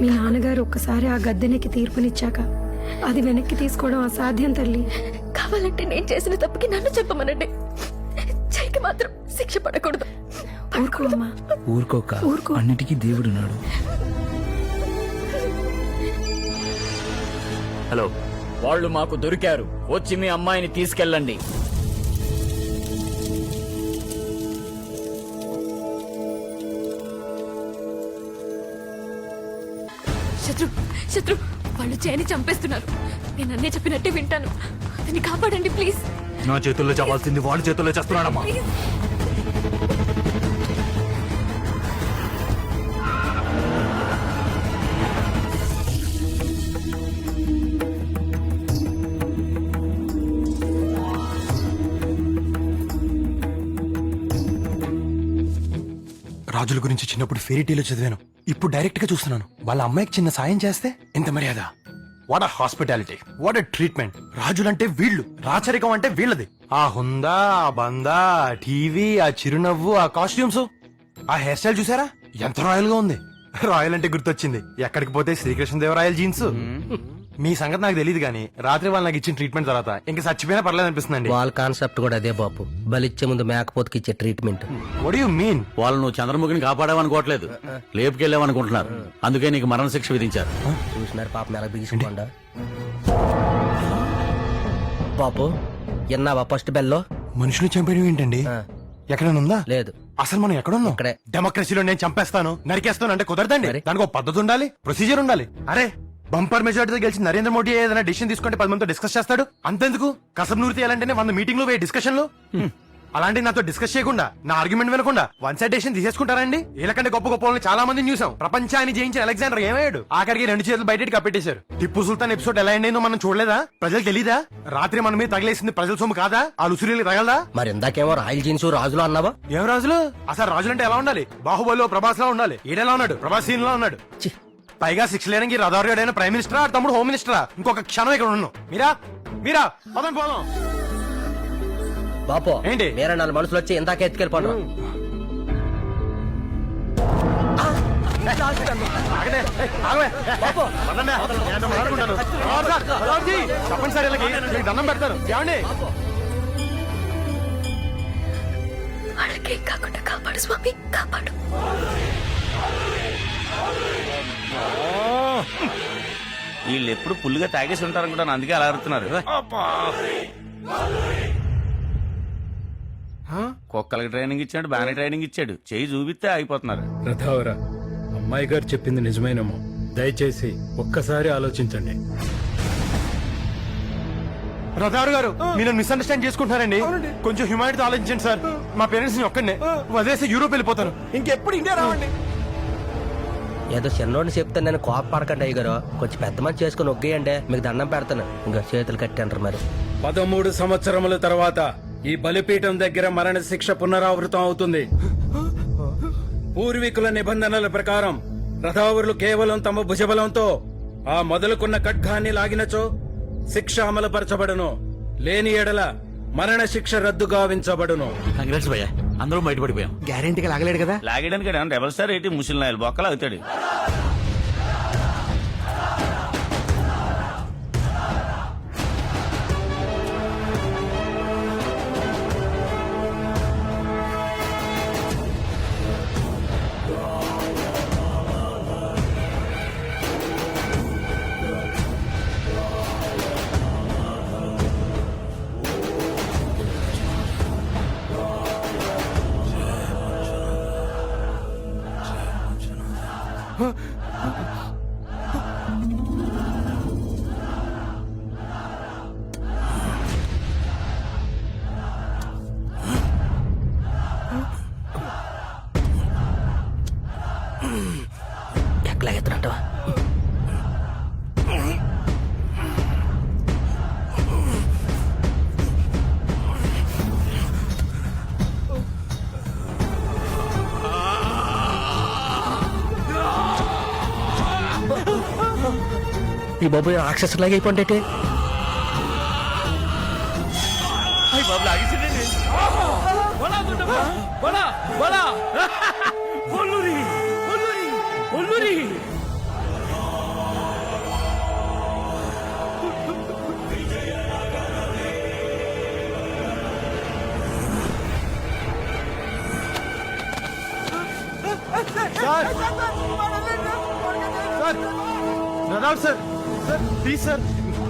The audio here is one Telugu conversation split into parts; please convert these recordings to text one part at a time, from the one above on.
మీ నాన్నగారు ఒక్కసారి ఆ గద్దెనికి తీర్పునిచ్చాక అది వెనక్కి తీసుకోవడం అసాధ్యం తల్లి. కావాలంటే నేను చేసిన తప్పుకి నన్ను చెప్పమనండి. జైకి మాత్రం శిక్ష పడకూడదు. ఊరుకో అమ్మా. ఊరుకోక. ఊరుకో. అన్నిటికీ దేవుడున్నాడు. హలో వాళ్ళు మాకు దొరికారు. వచ్చి మీ అమ్మాయిని తీసుకెళ్ళండి. శత్రు శత్రు వాళ్ళు జైని చంపేస్తున్నారు. నేను అన్నీ చెప్పినట్టే వింటాను. అతన్ని కాపాడండి ప్లీజ్. నా చేతుల్లో చావాల్సింది వాడి చేతుల్లో చేస్తున్నాడమ్మా రాజుల గురించి చిన్నప్పుడు ఫెరీ టీలో చదివాను. ఇప్పుడు డైరెక్ట్గా చూస్తున్నాను. వాళ్ళ అమ్మాయికి చిన్న సాయం చేస్తే ఎంత మర్యాద. వాట్ హాస్పిటాలిటీ వాట్ ట్రీట్మెంట్ రాజులంటే వీళ్ళు. రాచరికం అంటే వీళ్ళది. ఆ హుందా ఆ బందా ఆ టీవీ ఆ చిరునవ్వు ఆ కాస్ట్యూమ్స్ ఆ హెయిర్ స్టైల్ చూసారా? ఎంత రాయల్గా ఉంది. రాయల్ అంటే గుర్తొచ్చింది. ఎక్కడికి పోతే శ్రీకృష్ణదేవరాయల్ జీన్స్ మీ సంగతి నాకు తెలియదు కానీ రాత్రి వాళ్ళు నాకు ఇచ్చిన ట్రీట్మెంట్ తర్వాత ఇంకా చచ్చిపోయినా పర్లేదు అనిపిస్తుందండి. వాళ్ళ కాన్సెప్ట్ కూడా అదే బాబు. బలిచ్చే ముందు మేకపోతుకి ఇచ్చే ట్రీట్మెంట్ వడ్ యు మీన్ వాళ్ళు నువ్వు చంద్రముఖిని కాపాడావనుకోవట్లేదు. లేపుకెళ్ళావనుకుంటున్నారు. అందుకే నీకు మరణ శిక్ష విధించారు చూసినారు పాపం ఎలా బిగించుకోండా బాబు ఎన్నావా ఫస్ట్ బెల్లో మనుషులు చంపేయడం ఏంటండి. ఎక్కడైనా ఉందా? లేదు. అసలు మనం ఎక్కడున్నాం? ఇక్కడే. డెమోక్రసీలో నేను చంపేస్తాను నరికేస్తాను అంటే కుదరదండి? దానికి ఒక పద్ధతి ఉండాలి ప్రొసీజర్ ఉండాలి. అరే బంపర్ మెజార్టీతో గెలిచి నరేంద్ర మోడీ ఏదైనా డిసిషన్ తీసుకుంటే పది మందితో డిస్కస్ చేస్తాడు? అంతెందుకు? కసబ్ నూరి తీయాలంటేనే వంద మీటింగ్లు పోయి డిస్కషన్లు అలాంటి నాతో డిస్కస్ చేయకుండా నా ఆర్గ్యుమెంట్ వినకుండా వన్ సైడ్ డెసిషన్ తీసేసుకుంటారండి? వీళ్ళకంటే గొప్ప గొప్ప వాళ్ళని చాలా మంది చూసాం. ప్రపంచాన్ని జయించిన అలెగ్జాండర్ ఏమయ్యాడు? ఆఖరికి రెండు చేతులు బయటకి కప్పెట్టేశారు. టిప్పు సుల్తాన్ ఎపిసోడ్ ఎలా ఎండైందో మనం చూడలేదా? ప్రజలు తెలీదా? రాత్రి మన మీద తగిలేసింది ప్రజల సొమ్ము కాదా? ఆ లుసురీలు తగలదా? మరి ఇందాకేమో రాయల్ జీన్స్ రాజులు అన్నావా? ఏం రాజులు? అసలు రాజులు అంటే ఎలా ఉండాలి? బాహుబలిలో ప్రభాస్ లా ఉండాలి. ఈడెలా ఉన్నాడు? ప్రభాస్ సీన్ లా ఉన్నాడు. పైగా శిక్ష లేనికి రథారుడైన ప్రైమ్ మినిస్టరా తమ్ముడు హోమ్ మినిస్టరా? ఇంకొక క్షణం ఇక్కడ ఉన్నాను మీరా? మీరా? పదం పోదాం. బాపో ఏంటి? వేరే నాలుగు మనుషులు వచ్చి ఇందాక ఎత్తుకెళ్ళిపోను. చెప్పండి సార్ వీళ్ళకి దండం పెడతారు. ఏమండి? వాళ్ళకేం కాకుండా కాపాడు స్వామి. కాపాడు. వీళ్ళు ఎప్పుడు పుల్లుగా తాగేసి ఉంటారనుకుంటాను అందుకే అలా అరుతున్నారు. కుక్కలకి ట్రైనింగ్ ఇచ్చాడు బాగానే ట్రైనింగ్ ఇచ్చాడు. చేయి చూపిస్తే ఆగిపోతున్నారు. రథావరా అమ్మాయి గారు చెప్పింది నిజమేనేమో. దయచేసి ఒక్కసారి ఆలోచించండి. రథారు గారు మీరు మిస్అండర్స్టాండ్ చేసుకుంటున్నారండి. కొంచెం హ్యూమానిటీ ఆలోచించండి సార్. మా పేరెంట్స్ని ఒక్కడే వదిలేసి యూరోప్ వెళ్ళిపోతాను ఇంకెప్పుడు ఇండియా రావండి. ఏదో చిన్నోడిని చెప్తే నేను కోప పడకండి అయ్యగారు. కొంచెం పెద్ద మంది చేసుకుని ఒగ్గేయండి. మీకు దండం పెడతాను. ఇంకా చేతులు కట్టంటారు మరి. పదమూడు సంవత్సరముల తర్వాత ఈ బలిపీఠం దగ్గర మరణ శిక్ష పునరావృతం అవుతుంది. పూర్వీకుల నిబంధనల ప్రకారం రథావరులు కేవలం తమ భుజబలంతో ఆ మొదలుకున్న ఖడ్గాన్ని లాగినచో శిక్ష అమలుపరచబడును. లేని ఎడల మరణ శిక్ష రద్దు గావించబడును. కంగ్రాట్స్ భయ్యా. అందరూ బయటపడిపోయాం. గ్యారెంటీగా లాగలేడు కదా? లాగడానికి డబల్ స్టార్ ఏంటి? ముసలి నాయలు బొక్కలు అవుతాడు ఎక్కలా ఎత్తునంటావా ఈ బాబు రాక్షసులాగా అయిపోండి బాబు లాగేసిండండి ఒల్లురి sir! Sir! Sir! Please sir!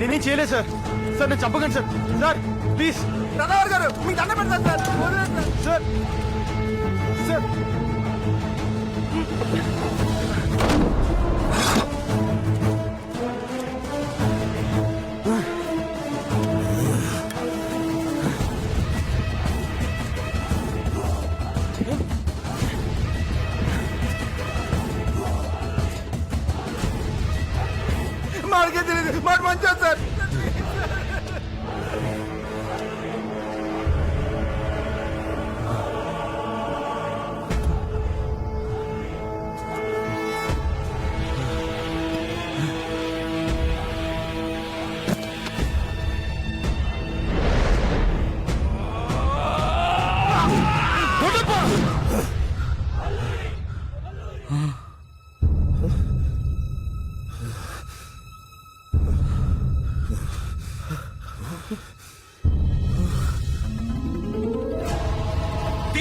నేనేం చేయలేదు సార్! సార్ నేను చెప్పకండి సార్! సార్ ప్లీజ్ ప్రధావర్ గారు మీ దండ పెడతాను sir! Sir! Sir! Thank you.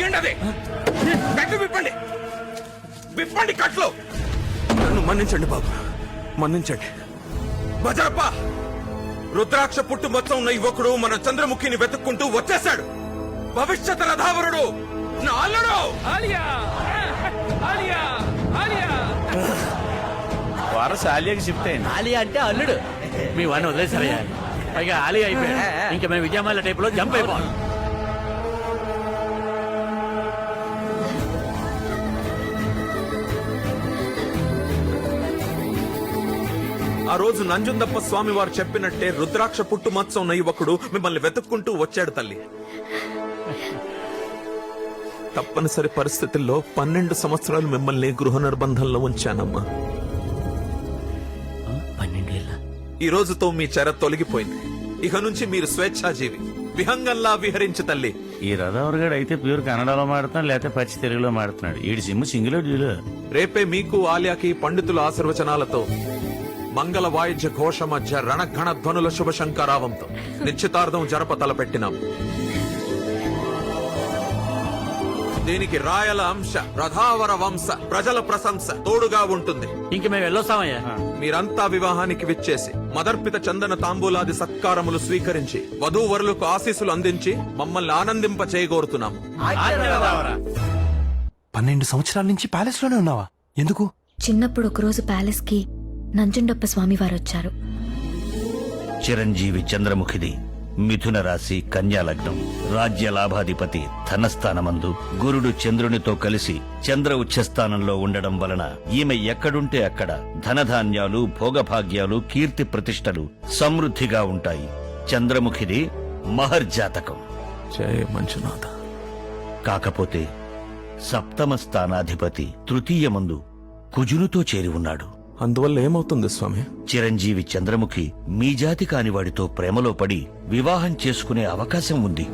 తీయండి అదే కట్లు విప్పండి. విప్పండి కట్లు. నన్ను మన్నించండి బాబు. మన్నించండి. బజరప్ప రుద్రాక్ష పుట్టు మొత్తం ఉన్న యువకుడు మన చంద్రముఖిని వెతుక్కుంటూ వచ్చేశాడు. భవిష్యత్ రథావరుడు నా అల్లుడు. వారసు ఆలియాకి చెప్తే ఆలి అంటే అల్లుడు. మీ వాడిని వదిలేసారయ్యా పైగా ఆలీ అయిపోయాడు. ఇంకా మేము విజయమాల టైప్లో జంప్ అయిపోవాలి. ఆ రోజు నంజుందప్ప స్వామి వారు చెప్పినట్టే రుద్రాక్ష పుట్టు మచ్చ ఉన్న యువకుడు మిమ్మల్ని వెతుక్కుంటూ వచ్చాడు తల్లి. తప్పనిసరి పరిస్థితుల్లో పన్నెండు సంవత్సరాలు మిమ్మల్ని గృహ నిర్బంధంలో ఉంచానమ్మా. ఈ రోజుతో మీ చెర తొలగిపోయింది. ఇక నుంచి మీరు స్వేచ్ఛాజీవి. విహంగంలా విహరించి తల్లి. ఈ రథవర్గాడు అయితే ప్యూర్ కన్నడలో మాడుతున్నాడు లేకపోతే పచ్చి తెలుగులో మాడుతున్నాడు. ఈ సిమ్ సింగిల్ రేపే మీకు ఆలియాకి పండితుల ఆశీర్వచనాలతో మంగళ వాయిద్య ఘోష మధ్య రణఘణ ధ్వనుల శుభ శంకరావంతో. నిశ్చితార్థం జరప తలపెట్టినాం దీనికి రాయల అంశ రథావర వంశ ప్రజల ప్రశంస తోడుగా ఉంటుంది. ఇంక మేము వెళ్ళొస్తామయ్యా. మీరంతా వివాహానికి విచ్చేసి మదర్పిత చందన తాంబూలాది సత్కారములు స్వీకరించి వధూవరులకు ఆశీస్సులు అందించి మమ్మల్ని ఆనందింప చేయగోరుతున్నాము పన్నెండు సంవత్సరాల నుంచి ప్యాలెస్లోనే ఉన్నావా? ఎందుకు? చిన్నప్పుడు ఒకరోజు ప్యాలెస్కి నంజుండప్ప స్వామి వారు వచ్చారు చిరంజీవి చంద్రముఖిది మిథున రాశి కన్యా లగ్నం. రాజ్య లాభాధిపతి ధనస్థానమందు గురుడు చంద్రునితో కలిసి చంద్ర ఉచ్చస్థానంలో ఉండడం వలన ఈమె ఎక్కడుంటే అక్కడ ధనధాన్యాలు భోగభాగ్యాలు కీర్తి ప్రతిష్టలు సమృద్ధిగా ఉంటాయి. చంద్రముఖిది మహర్జాతకం జయ మంజునాథ. కాకపోతే సప్తమ స్థానాధిపతి తృతీయమందు కుజునుతో చేరి ఉన్నాడు. అందువల్ల ఏమవుతుంది స్వామి? చిరంజీవి చంద్రముఖి మీ జాతి కాని వాడితో ప్రేమలో పడి వివాహం చేసుకునే అవకాశం ఉంది.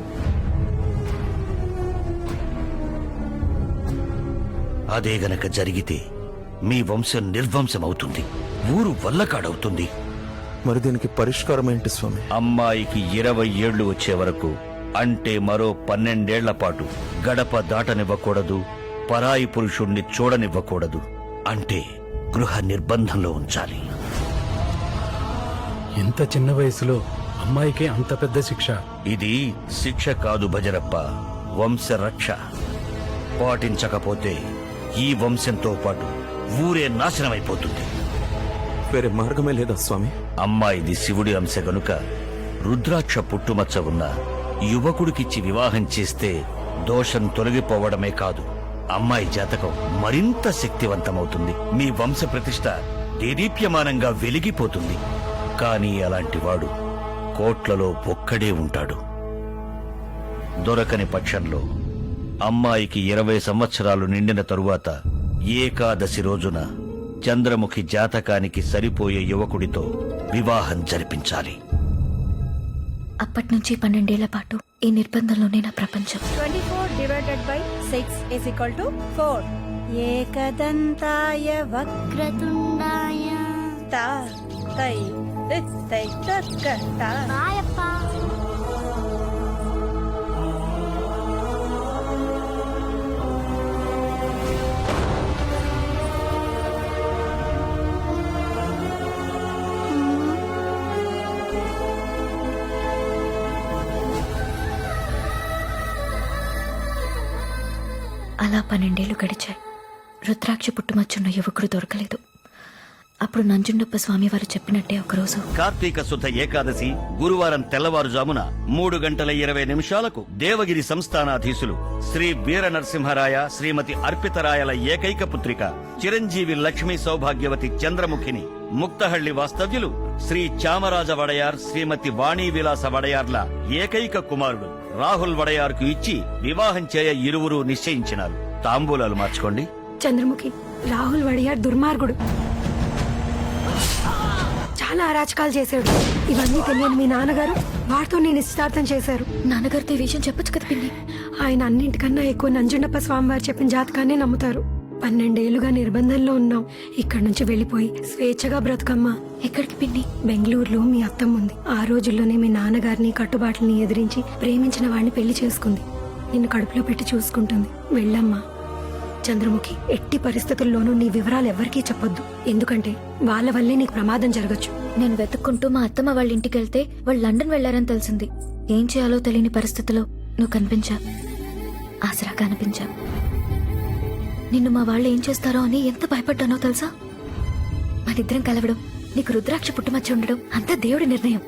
అదే గనక జరిగితే మీ వంశం నిర్వంశమవుతుంది ఊరు వల్లకాడవుతుంది. మరి దీనికి పరిష్కారం ఏంటి స్వామి? అమ్మాయికి ఇరవై ఏళ్ళు వచ్చే వరకు అంటే మరో పన్నెండేళ్ళ పాటు గడప దాటనివ్వకూడదు పరాయి పురుషుణ్ణి చూడనివ్వకూడదు. అంటే గృహ నిర్బంధంలో ఉంచాలి. ఇంత చిన్న వయసులో అమ్మాయికి అంత పెద్ద శిక్ష. ఇది శిక్ష కాదు భజరప్ప వంశరక్ష పాటించకపోతే ఈ వంశంతో పాటు ఊరే నాశనమైపోతుంది. వేరే మార్గమే లేదా స్వామి? అమ్మాయిది శివుడి అంశ గనుక రుద్రాక్ష పుట్టుమచ్చ ఉన్న యువకుడికిచ్చి వివాహం చేస్తే దోషం తొలగిపోవడమే కాదు. అమ్మాయి జాతకం మరింత శక్తివంతమవుతుంది. మీ వంశ ప్రతిష్ట దేదీప్యమానంగా వెలిగిపోతుంది. కానీ అలాంటి వాడు కోట్లలో ఒక్కడే ఉంటాడు. దొరకని పక్షంలో అమ్మాయికి ఇరవై సంవత్సరాలు నిండిన తరువాత ఏకాదశి రోజున చంద్రముఖి జాతకానికి సరిపోయే యువకుడితో వివాహం జరిపించాలి. అప్పటి నుంచి పన్నెండేళ్ళ పాటు ఈ నిర్బంధంలోనే నా ప్రపంచం. Twenty four divided by six is equal to four ఏకదంతాయ వక్రతుండాయ. తా తై తై తక్క తా అలా పన్నెండేళ్ళు గడిచాయి. రుద్రాక్ష పుట్టుమచ్చున్న యువకుడు దొరకలేదు. అప్పుడు నంజుండప్ప స్వామి వారు చెప్పినట్టే ఒకరోజు కార్తీక శుద్ధ ఏకాదశి గురువారం తెల్లవారుజామున మూడు గంటల ఇరవై నిమిషాలకు దేవగిరి సంస్థానాధీశులు శ్రీ వీర నరసింహరాయ శ్రీమతి అర్పితరాయల ఏకైక పుత్రిక చిరంజీవి లక్ష్మీ సౌభాగ్యవతి చంద్రముఖిని ముక్తహళ్ళి వాస్తవ్యులు శ్రీ చామరాజ వడయార్ శ్రీమతి వాణీ విలాస వడయార్ల ఏకైక కుమారుడు. రాహుల్ వడయార్కు ఇచ్చి వివాహం చేయ ఇరువురు నిశ్చయించినారు. తాంబూలాలు మార్చుకోండి. చంద్రముఖి రాహుల్ వడియార్ దుర్మార్గుడు. చాలా అరాచకాలు చేశాడు. ఇవన్నీ తెలియని మీ నాన్నగారు వారితో నేను నిశ్చితార్థం చేశారు. నాన్నగారితో ఈ విషయం చెప్పొచ్చు కదా పిన్ని? ఆయన అన్నింటికన్నా ఎక్కువ నంజుండప్ప స్వామివారు చెప్పిన జాతకాన్నే నమ్ముతారు. పన్నెండేళ్ళుగా నిర్బంధంలో ఉన్నాం ఇక్కడి నుంచి వెళ్ళిపోయి స్వేచ్ఛగా బ్రతుకమ్మా. ఎక్కడికి పిన్ని? బెంగళూరులో మీ అత్తమ్మ ఉంది. ఆ రోజుల్లోనే మీ నాన్నగారిని కట్టుబాట్లని ఎదిరించి ప్రేమించిన వాడిని పెళ్ళి చేసుకుంది. నిన్ను కడుపులో పెట్టి చూసుకుంటుంది. వెళ్ళమ్మా. చంద్రముఖి ఎట్టి పరిస్థితుల్లోనూ నీ వివరాలు ఎవరికీ చెప్పొద్దు. ఎందుకంటే వాళ్ళ వల్లే నీకు ప్రమాదం జరగచ్చు. నేను వెతుక్కుంటూ మా అత్తమ్మ వాళ్ళ ఇంటికి వెళ్తే వాళ్ళు లండన్ వెళ్ళారని తెలిసింది. ఏం చేయాలో తెలియని పరిస్థితిలో నువ్వు కనిపించా. ఆసరాగా కనిపించా నిన్ను మా వాళ్ళు ఏం చేస్తారో అని ఎంత భయపడ్డానో తెలుసా? మనిద్దరం కలవడం నీకు రుద్రాక్ష పుట్టుమచ్చ ఉండడం అంతా దేవుడి నిర్ణయం.